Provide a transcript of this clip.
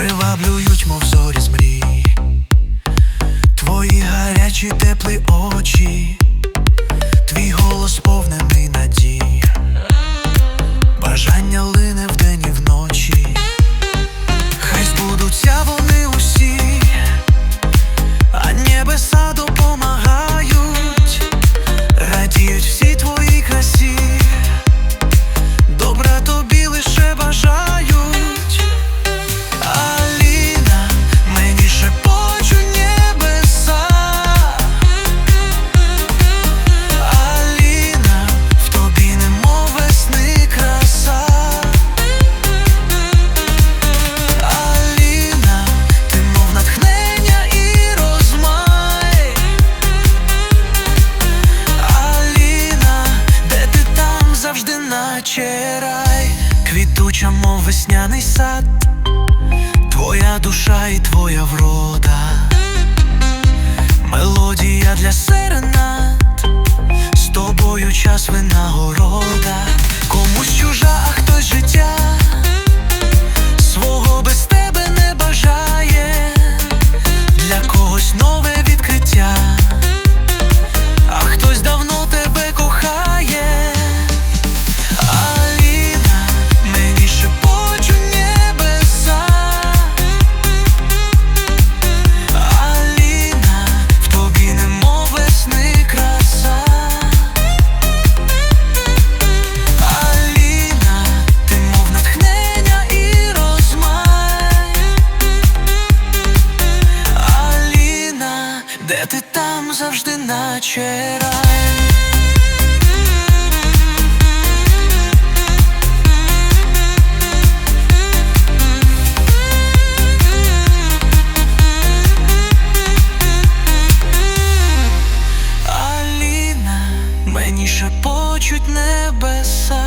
приваблюють, мов зорі з мрій, твої гарячі, теплі очі, твій голос повнений. наче рай, квітуча, мов весняний сад, твоя душа і твоя врода, мелодія для серенад, з тобою час винагород. наче рай Аліна, мені шепочуть небеса.